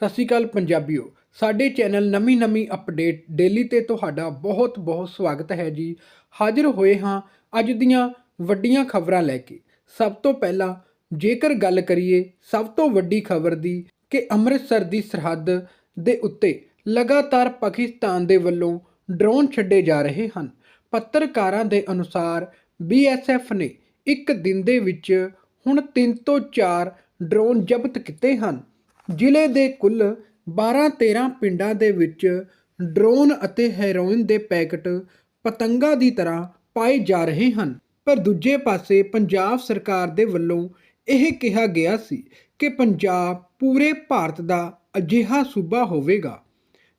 ਸਤਿ ਸ਼੍ਰੀ ਅਕਾਲ ਪੰਜਾਬੀਓ। ਸਾਡੇ ਚੈਨਲ ਨਵੀਂ ਨਵੀਂ ਅਪਡੇਟ ਡੇਲੀ ਤੇ ਤੁਹਾਡਾ ਬਹੁਤ ਬਹੁਤ ਸਵਾਗਤ ਹੈ ਜੀ। ਹਾਜ਼ਰ ਹੋਏ ਹਾਂ ਅੱਜ ਦੀਆਂ ਵੱਡੀਆਂ ਖਬਰਾਂ ਲੈ ਕੇ। ਸਭ ਤੋਂ ਪਹਿਲਾਂ ਜੇਕਰ ਗੱਲ ਕਰੀਏ ਸਭ ਤੋਂ ਵੱਡੀ ਖਬਰ ਦੀ ਕਿ ਅੰਮ੍ਰਿਤਸਰ ਦੀ ਸਰਹੱਦ ਦੇ ਉੱਤੇ ਲਗਾਤਾਰ ਪਾਕਿਸਤਾਨ ਦੇ ਵੱਲੋਂ ਡਰੋਨ ਛੱਡੇ ਜਾ ਰਹੇ ਹਨ। ਪੱਤਰਕਾਰਾਂ ਦੇ ਅਨੁਸਾਰ ਬੀਐਸਐਫ ਨੇ ਇੱਕ ਦਿਨ ਦੇ ਵਿੱਚ ਹੁਣ 3 ਤੋਂ 4 ਡਰੋਨ ਜ਼ਬਤ ਕੀਤੇ ਹਨ। ਜ਼ਿਲ੍ਹੇ ਦੇ ਕੁੱਲ 12-13 ਪਿੰਡਾਂ ਦੇ ਵਿੱਚ ਡਰੋਨ ਅਤੇ ਹੈਰੋਇਨ ਦੇ ਪੈਕਟ ਪਤੰਗਾਂ ਦੀ ਤਰ੍ਹਾਂ ਪਾਏ ਜਾ ਰਹੇ ਹਨ। ਪਰ ਦੂਜੇ ਪਾਸੇ ਪੰਜਾਬ ਸਰਕਾਰ ਦੇ ਵੱਲੋਂ ਇਹ ਕਿਹਾ ਗਿਆ ਸੀ ਕਿ ਪੰਜਾਬ ਪੂਰੇ ਭਾਰਤ ਦਾ ਅਜਿਹਾ ਸੂਬਾ ਹੋਵੇਗਾ,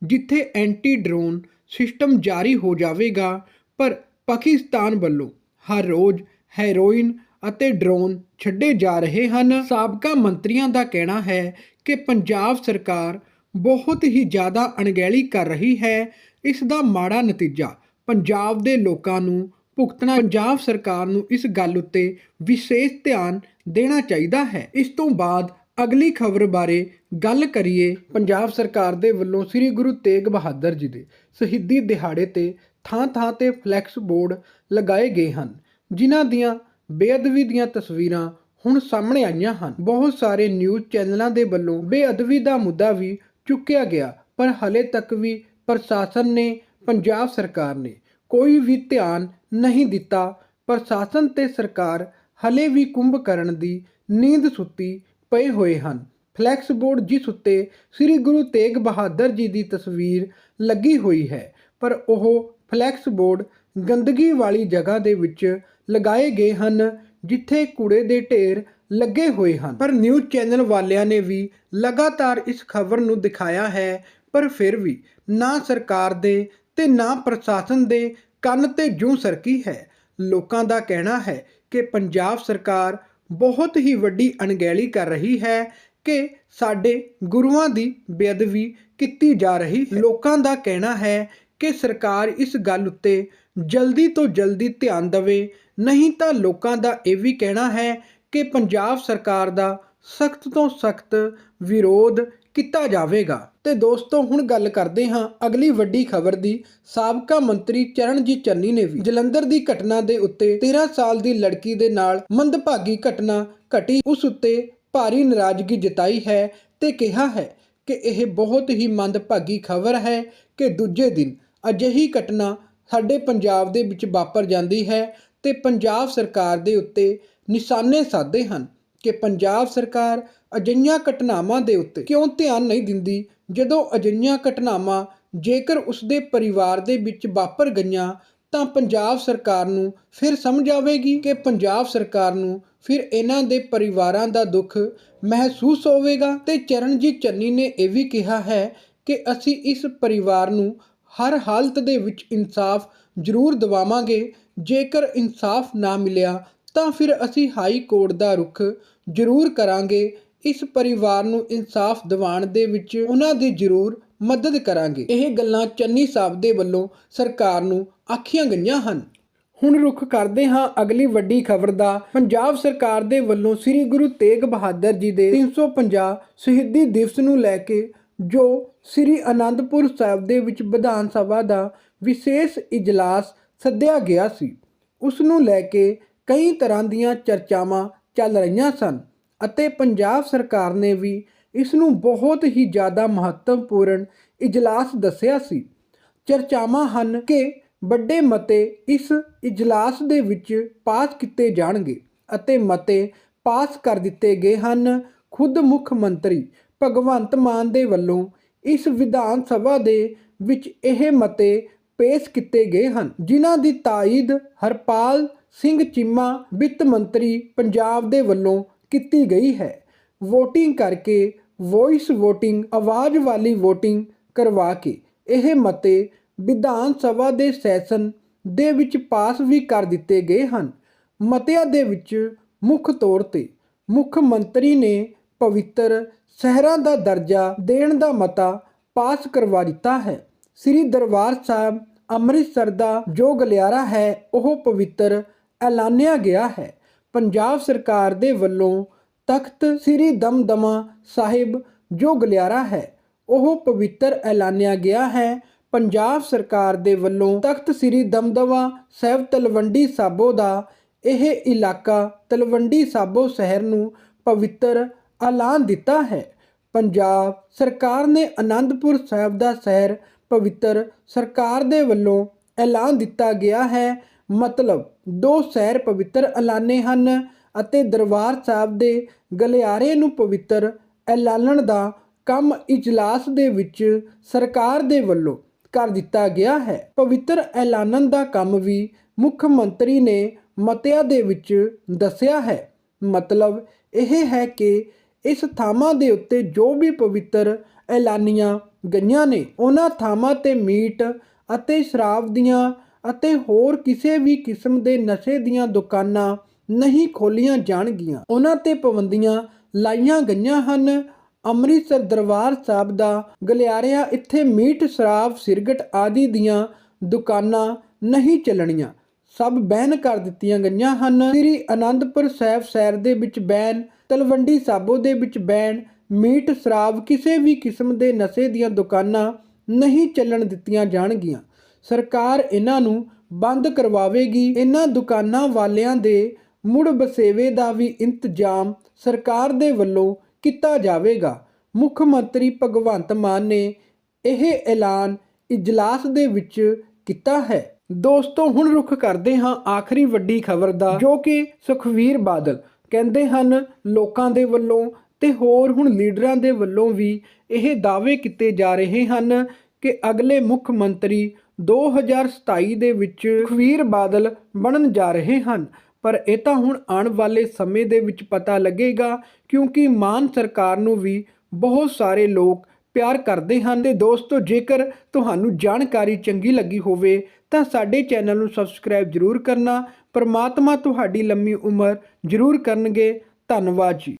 ਜਿੱਥੇ ਐਂਟੀ ਡਰੋਨ ਸਿਸਟਮ ਜਾਰੀ ਹੋ ਜਾਵੇਗਾ। ਪਰ ਪਾਕਿਸਤਾਨ ਵੱਲੋਂ ਹਰ ਰੋਜ਼ ਹੈਰੋਇਨ ਅਤੇ ਡਰੋਨ ਛੱਡੇ ਜਾ ਰਹੇ ਹਨ। ਸਾਬਕਾ ਮੰਤਰੀਆਂ ਦਾ ਕਹਿਣਾ ਹੈ ਕਿ ਪੰਜਾਬ ਸਰਕਾਰ ਬਹੁਤ ਹੀ ਜ਼ਿਆਦਾ ਅਣਗਹਿਲੀ ਕਰ ਰਹੀ ਹੈ, ਇਸ ਦਾ ਮਾੜਾ ਨਤੀਜਾ ਪੰਜਾਬ ਦੇ ਲੋਕਾਂ ਨੂੰ ਭੁਗਤਣਾ, ਪੰਜਾਬ ਸਰਕਾਰ ਨੂੰ ਇਸ ਗੱਲ ਉੱਤੇ ਵਿਸ਼ੇਸ਼ ਧਿਆਨ ਦੇਣਾ ਚਾਹੀਦਾ ਹੈ। ਇਸ ਤੋਂ ਬਾਅਦ ਅਗਲੀ ਖਬਰ ਬਾਰੇ ਗੱਲ ਕਰੀਏ ਪੰਜਾਬ ਸਰਕਾਰ ਦੇ ਵੱਲੋਂ ਸ੍ਰੀ ਗੁਰੂ ਤੇਗ ਬਹਾਦਰ ਜੀ ਦੇ ਸ਼ਹੀਦੀ ਦਿਹਾੜੇ ਤੇ ਥਾਂ-ਥਾਂ ਤੇ ਫਲੈਕਸ ਬੋਰਡ ਲਗਾਏ ਗਏ ਹਨ, ਜਿਨ੍ਹਾਂ ਦੀਆਂ ਬੇਅਦਬੀ ਦੀਆਂ ਤਸਵੀਰਾਂ ਹੁਣ ਸਾਹਮਣੇ ਆਈਆਂ ਹਨ। ਬਹੁਤ ਸਾਰੇ ਨਿਊਜ਼ ਚੈਨਲਾਂ ਦੇ ਵੱਲੋਂ ਬੇਅਦਬੀ ਦਾ ਮੁੱਦਾ ਵੀ ਚੁੱਕਿਆ ਗਿਆ, ਪਰ ਹਲੇ ਤੱਕ ਵੀ ਪ੍ਰਸ਼ਾਸਨ ਨੇ, ਪੰਜਾਬ ਸਰਕਾਰ ਨੇ ਕੋਈ ਵੀ ਧਿਆਨ ਨਹੀਂ ਦਿੱਤਾ। ਪ੍ਰਸ਼ਾਸਨ ਤੇ ਸਰਕਾਰ ਹਲੇ ਵੀ ਕੁੰਭ ਕਰਨ ਦੀ ਨੀਂਦ ਸੁੱਤੀ ਪਏ ਹੋਏ ਹਨ। ਫਲੈਕਸ ਬੋਰਡ ਜਿਸ ਉੱਤੇ ਸ੍ਰੀ ਗੁਰੂ ਤੇਗ ਬਹਾਦਰ ਜੀ ਦੀ ਤਸਵੀਰ ਲੱਗੀ ਹੋਈ ਹੈ, ਪਰ ਉਹ ਫਲੈਕਸ ਬੋਰਡ ਗੰਦਗੀ ਵਾਲੀ ਜਗ੍ਹਾ ਦੇ ਵਿੱਚ ਲਗਾਏ ਗਏ ਹਨ। ਜਿੱਥੇ ਕੂੜੇ ਦੇ ਢੇਰ ਲੱਗੇ ਹੋਏ ਹਨ। ਪਰ ਨਿਊਜ਼ ਚੈਨਲ ਵਾਲਿਆਂ ਨੇ ਵੀ ਲਗਾਤਾਰ ਇਸ ਖਬਰ ਨੂੰ ਦਿਖਾਇਆ ਹੈ, ਪਰ ਫਿਰ ਵੀ ਨਾ ਸਰਕਾਰ ਦੇ ਤੇ ਨਾ ਪ੍ਰਸ਼ਾਸਨ ਦੇ ਕੰਨ ਤੇ ਜੂੰ ਸਰਕੀ ਹੈ। ਲੋਕਾਂ ਦਾ ਕਹਿਣਾ ਹੈ ਕਿ ਪੰਜਾਬ ਸਰਕਾਰ ਬਹੁਤ ਹੀ ਵੱਡੀ ਅਣਗਹਿਲੀ ਕਰ ਰਹੀ ਹੈ ਕਿ ਸਾਡੇ ਗੁਰੂਆਂ ਦੀ ਬੇਅਦਬੀ ਕੀਤੀ ਜਾ ਰਹੀ ਹੈ। ਲੋਕਾਂ ਦਾ ਕਹਿਣਾ ਹੈ ਕਿ ਸਰਕਾਰ ਇਸ ਗੱਲ ਉੱਤੇ ਜਲਦੀ ਤੋਂ ਜਲਦੀ ਧਿਆਨ ਦੇਵੇ ਨਹੀਂ ਤਾਂ ਲੋਕਾਂ ਦਾ ਇਹ ਵੀ ਕਹਿਣਾ ਹੈ ਕਿ ਪੰਜਾਬ ਸਰਕਾਰ ਦਾ ਸਖਤ ਤੋਂ ਸਖਤ ਵਿਰੋਧ ਕੀਤਾ ਜਾਵੇਗਾ। ਤੇ ਦੋਸਤੋ, ਹੁਣ ਗੱਲ ਕਰਦੇ ਹਾਂ ਅਗਲੀ ਵੱਡੀ ਖਬਰ ਦੀ। ਸਾਬਕਾ ਮੰਤਰੀ ਚਰਨਜੀਤ ਚੰਨੀ ਨੇ ਵੀ ਜਲੰਧਰ ਦੀ ਘਟਨਾ ਦੇ ਉੱਤੇ 13 ਸਾਲ ਦੀ ਲੜਕੀ ਦੇ ਨਾਲ ਮੰਦਭਾਗੀ ਘਟਨਾ ਘਟੀ। ਉਸ ਉੱਤੇ ਭਾਰੀ ਨਾਰਾਜ਼ਗੀ ਜਤਾਈ ਹੈ ਤੇ ਕਿਹਾ ਹੈ ਕਿ ਇਹ ਬਹੁਤ ਹੀ ਮੰਦਭਾਗੀ ਖਬਰ ਹੈ ਕਿ ਦੂਜੇ ਦਿਨ ਅਜਿਹੀ ਘਟਨਾ ਸਾਡੇ ਪੰਜਾਬ ਦੇ ਵਿੱਚ ਵਾਪਰ ਜਾਂਦੀ ਹੈ ਤੇ ਪੰਜਾਬ ਸਰਕਾਰ ਦੇ ਉੱਤੇ ਨਿਸ਼ਾਨੇ ਸਾਧੇ ਹਨ ਕਿ ਪੰਜਾਬ ਸਰਕਾਰ ਅਜਿਹੀਆਂ ਘਟਨਾਵਾਂ ਦੇ ਉੱਤੇ ਕਿਉਂ ਧਿਆਨ ਨਹੀਂ ਦਿੰਦੀ, ਜਦੋਂ ਅਜਿਹੀਆਂ ਘਟਨਾਵਾਂ ਜੇਕਰ ਉਸਦੇ ਪਰਿਵਾਰ ਦੇ ਵਿੱਚ ਵਾਪਰ ਗਈਆਂ, ਤਾਂ ਪੰਜਾਬ ਸਰਕਾਰ ਨੂੰ ਫਿਰ ਸਮਝ ਆਵੇਗੀ ਕਿ ਪੰਜਾਬ ਸਰਕਾਰ ਨੂੰ ਫਿਰ ਇਹਨਾਂ ਦੇ ਪਰਿਵਾਰਾਂ ਦਾ ਦੁੱਖ ਮਹਿਸੂਸ ਹੋਵੇਗਾ। ਤੇ ਚਰਨਜੀਤ ਚੰਨੀ ਨੇ ਇਹ ਵੀ ਕਿਹਾ ਹੈ ਕਿ ਅਸੀਂ ਇਸ ਪਰਿਵਾਰ ਨੂੰ ਹਰ ਹਾਲਤ ਦੇ ਵਿੱਚ ਇਨਸਾਫ ਜ਼ਰੂਰ ਦਿਵਾਵਾਂਗੇ ਜੇਕਰ ਇਨਸਾਫ ਨਾ ਮਿਲਿਆ, ਤਾਂ ਫਿਰ ਅਸੀਂ ਹਾਈ ਕੋਰਟ ਦਾ ਰੁਖ ਜ਼ਰੂਰ ਕਰਾਂਗੇ। ਇਸ ਪਰਿਵਾਰ ਨੂੰ ਇਨਸਾਫ ਦਿਵਾਉਣ ਦੇ ਵਿੱਚ ਉਹਨਾਂ ਦੀ ਜ਼ਰੂਰ ਮਦਦ ਕਰਾਂਗੇ। ਇਹ ਗੱਲਾਂ ਚੰਨੀ ਸਾਹਿਬ ਦੇ ਵੱਲੋਂ ਸਰਕਾਰ ਨੂੰ ਆਖੀਆਂ ਗਈਆਂ ਹਨ। ਹੁਣ ਰੁਖ ਕਰਦੇ ਹਾਂ ਅਗਲੀ ਵੱਡੀ ਖਬਰ ਦਾ। ਪੰਜਾਬ ਸਰਕਾਰ ਦੇ ਵੱਲੋਂ ਸ੍ਰੀ ਗੁਰੂ ਤੇਗ ਬਹਾਦਰ ਜੀ ਦੇ 350 ਸ਼ਹੀਦੀ ਦਿਵਸ ਨੂੰ ਲੈ ਕੇ, ਜੋ ਸ੍ਰੀ ਅਨੰਦਪੁਰ ਸਾਹਿਬ ਦੇ ਵਿੱਚ ਵਿਧਾਨ ਸਭਾ ਦਾ ਵਿਸ਼ੇਸ਼ ਇਜਲਾਸ ਸੱਦਿਆ ਗਿਆ ਸੀ। ਉਸ ਨੂੰ ਲੈ ਕੇ ਕਈ ਤਰ੍ਹਾਂ ਦੀਆਂ ਚਰਚਾਵਾਂ ਚੱਲ ਰਹੀਆਂ ਸਨ ਅਤੇ ਪੰਜਾਬ ਸਰਕਾਰ ਨੇ ਵੀ ਇਸ ਨੂੰ ਬਹੁਤ ਹੀ ਜ਼ਿਆਦਾ ਮਹੱਤਵਪੂਰਨ ਇਜਲਾਸ ਦੱਸਿਆ ਸੀ। ਚਰਚਾਵਾਂ ਹਨ ਕਿ ਵੱਡੇ ਮਤੇ ਇਸ ਇਜਲਾਸ ਦੇ ਵਿੱਚ ਪਾਸ ਕੀਤੇ ਜਾਣਗੇ ਅਤੇ ਮਤੇ ਪਾਸ ਕਰ ਦਿੱਤੇ ਗਏ ਹਨ। ਖੁਦ ਮੁੱਖ ਮੰਤਰੀ ਭਗਵੰਤ ਮਾਨ ਦੇ ਵੱਲੋਂ ਇਸ ਵਿਧਾਨ ਸਭਾ ਦੇ ਵਿੱਚ ਇਹ ਮਤੇ ਪੇਸ਼ ਕੀਤੇ ਗਏ ਹਨ, ਜਿਨ੍ਹਾਂ ਦੀ ਤਾਇਦ ਹਰਪਾਲ ਸਿੰਘ ਚੀਮਾ, ਵਿੱਤ ਮੰਤਰੀ ਪੰਜਾਬ ਦੇ ਵੱਲੋਂ ਕੀਤੀ ਗਈ ਹੈ। VOTING ਕਰਕੇ ਵੌਇਸ VOTING ਆਵਾਜ਼ ਵਾਲੀ VOTING ਕਰਵਾ ਕੇ ਇਹ ਮਤੇ ਵਿਧਾਨ ਸਭਾ ਦੇ ਸੈਸ਼ਨ ਦੇ ਵਿੱਚ ਪਾਸ ਵੀ ਕਰ ਦਿੱਤੇ ਗਏ ਹਨ। ਮਤਿਆਂ ਦੇ ਵਿੱਚ ਮੁੱਖ ਤੌਰ ਤੇ ਮੁੱਖ ਮੰਤਰੀ ਨੇ ਪਵਿੱਤਰ ਸ਼ਹਿਰਾਂ ਦਾ ਦਰਜਾ ਦੇਣ ਦਾ ਮਤਾ ਪਾਸ ਕਰਵਾ ਦਿੱਤਾ ਹੈ। ਸ੍ਰੀ ਦਰਬਾਰ ਸਾਹਿਬ ਅੰਮ੍ਰਿਤਸਰ ਦਾ ਜੋ ਗਲਿਆਰਾ ਹੈ, ਉਹ ਪਵਿੱਤਰ ਐਲਾਨਿਆ ਗਿਆ ਹੈ। ਪੰਜਾਬ ਸਰਕਾਰ ਦੇ ਵੱਲੋਂ ਤਖਤ ਸ੍ਰੀ ਦਮਦਮਾ ਸਾਹਿਬ ਜੋ ਗਲਿਆਰਾ ਹੈ, ਉਹ ਪਵਿੱਤਰ ਐਲਾਨਿਆ ਗਿਆ ਹੈ। ਪੰਜਾਬ ਸਰਕਾਰ ਦੇ ਵੱਲੋਂ ਤਖਤ ਸ੍ਰੀ ਦਮਦਮਾ ਸਾਹਿਬ ਤਲਵੰਡੀ ਸਾਬੋ ਦਾ ਇਹ ਇਲਾਕਾ ਤਲਵੰਡੀ ਸਾਬੋ ਸ਼ਹਿਰ ਨੂੰ ਪਵਿੱਤਰ ਐਲਾਨ ਦਿੱਤਾ ਹੈ। ਪੰਜਾਬ ਸਰਕਾਰ ਨੇ ਅਨੰਦਪੁਰ ਸਾਹਿਬ ਦਾ ਸ਼ਹਿਰ ਪਵਿੱਤਰ ਸਰਕਾਰ ਦੇ ਵੱਲੋਂ ਐਲਾਨ ਦਿੱਤਾ ਗਿਆ ਹੈ। ਮਤਲਬ, ਦੋ ਸੈਰ ਪਵਿੱਤਰ ਐਲਾਨੇ ਹਨ ਅਤੇ ਦਰਬਾਰ ਸਾਹਿਬ ਦੇ ਗਲਿਆਰੇ ਨੂੰ ਪਵਿੱਤਰ ਐਲਾਨਣ ਦਾ ਕੰਮ ਇਜਲਾਸ ਦੇ ਵਿੱਚ ਸਰਕਾਰ ਦੇ ਵੱਲੋਂ ਕਰ ਦਿੱਤਾ ਗਿਆ ਹੈ। ਪਵਿੱਤਰ ਐਲਾਨਣ ਦਾ ਕੰਮ ਵੀ ਮੁੱਖ ਮੰਤਰੀ ਨੇ ਮਤਿਆਂ ਦੇ ਵਿੱਚ ਦੱਸਿਆ ਹੈ। ਮਤਲਬ ਇਹ ਹੈ ਕਿ ਇਸ ਥਾਵਾਂ ਦੇ ਉੱਤੇ ਜੋ ਵੀ ਪਵਿੱਤਰ ਐਲਾਨੀਆਂ ਗਈਆਂ ਨੇ। ਉਹਨਾਂ ਥਾਵਾਂ ਤੇ ਮੀਟ ਅਤੇ ਸ਼ਰਾਬ ਦੀਆਂ ਅਤੇ ਹੋਰ ਕਿਸੇ ਵੀ ਕਿਸਮ ਦੇ ਨਸ਼ੇ ਦੀਆਂ ਦੁਕਾਨਾਂ ਨਹੀਂ ਖੋਲੀਆਂ ਜਾਣਗੀਆਂ। ਉਹਨਾਂ ਤੇ ਪਾਬੰਦੀਆਂ ਲਾਈਆਂ ਗਈਆਂ ਹਨ। ਅੰਮ੍ਰਿਤਸਰ ਦਰਬਾਰ ਸਾਹਿਬ ਦਾ ਗਲਿਆਰਿਆਂ ਇੱਥੇ ਮੀਟ, ਸ਼ਰਾਬ, ਸਿਰਗਟ ਆਦਿ ਦੀਆਂ ਦੁਕਾਨਾਂ ਨਹੀਂ ਚੱਲਣੀਆਂ। ਸਭ ਬੈਨ ਕਰ ਦਿੱਤੀਆਂ ਗਈਆਂ ਹਨ। ਸ੍ਰੀ ਅਨੰਦਪੁਰ ਸਾਹਿਬ ਸ਼ਹਿਰ ਦੇ ਵਿੱਚ ਬੈਨ, ਤਲਵੰਡੀ ਸਾਬੋ ਦੇ ਵਿੱਚ ਬੈਨ ਮੀਟ ਸ਼ਰਾਬ ਕਿਸੇ ਵੀ ਕਿਸਮ ਦੇ ਨਸ਼ੇ ਦੀਆਂ ਦੁਕਾਨਾਂ ਨਹੀਂ ਚੱਲਣ ਦਿੱਤੀਆਂ ਜਾਣਗੀਆਂ। ਸਰਕਾਰ ਇਹਨਾਂ ਨੂੰ ਬੰਦ ਕਰਵਾਵੇਗੀ। ਇਹਨਾਂ ਦੁਕਾਨਾਂ ਵਾਲਿਆਂ ਦੇ ਮੁੜ ਬਸੇਵੇ ਦਾ ਵੀ ਇੰਤਜ਼ਾਮ ਸਰਕਾਰ ਦੇ ਵੱਲੋਂ ਕੀਤਾ ਜਾਵੇਗਾ। ਮੁੱਖ ਮੰਤਰੀ ਭਗਵੰਤ ਮਾਨ ਨੇ ਇਹ ਐਲਾਨ ਇਜਲਾਸ ਦੇ ਵਿੱਚ ਕੀਤਾ ਹੈ। ਦੋਸਤੋ, ਹੁਣ ਰੁਖ ਕਰਦੇ ਹਾਂ ਆਖਰੀ ਵੱਡੀ ਖਬਰ ਦਾ, ਜੋ ਕਿ ਸੁਖਵੀਰ ਬਾਦਲ ਕਹਿੰਦੇ ਹਨ, ਲੋਕਾਂ ਦੇ ਵੱਲੋਂ ਤੇ ਹੋਰ ਹੁਣ ਲੀਡਰਾਂ ਦੇ ਵੱਲੋਂ ਵੀ ਇਹ ਦਾਅਵੇ ਕੀਤੇ ਜਾ ਰਹੇ ਹਨ ਕਿ ਅਗਲੇ ਮੁੱਖ ਮੰਤਰੀ 2027 ਦੇ ਵਿੱਚ ਸੁਖਵੀਰ ਬਾਦਲ ਬਣਨ ਜਾ ਰਹੇ ਹਨ। ਪਰ ਇਹ ਤਾਂ ਹੁਣ ਆਉਣ ਵਾਲੇ ਸਮੇਂ ਦੇ ਵਿੱਚ ਪਤਾ ਲੱਗੇਗਾ, ਕਿਉਂਕਿ ਮਾਨ ਸਰਕਾਰ ਨੂੰ ਵੀ ਬਹੁਤ ਸਾਰੇ ਲੋਕ ਪਿਆਰ ਕਰਦੇ ਹਨ ਤੇ ਦੋਸਤੋ, ਜੇਕਰ ਤੁਹਾਨੂੰ ਜਾਣਕਾਰੀ ਚੰਗੀ ਲੱਗੀ ਹੋਵੇ ਤਾਂ ਸਾਡੇ ਚੈਨਲ ਨੂੰ ਸਬਸਕ੍ਰਾਈਬ ਜਰੂਰ ਕਰਨਾ। ਪਰਮਾਤਮਾ ਤੁਹਾਡੀ ਲੰਮੀ ਉਮਰ ਜਰੂਰ ਕਰਨਗੇ। ਧੰਨਵਾਦ ਜੀ।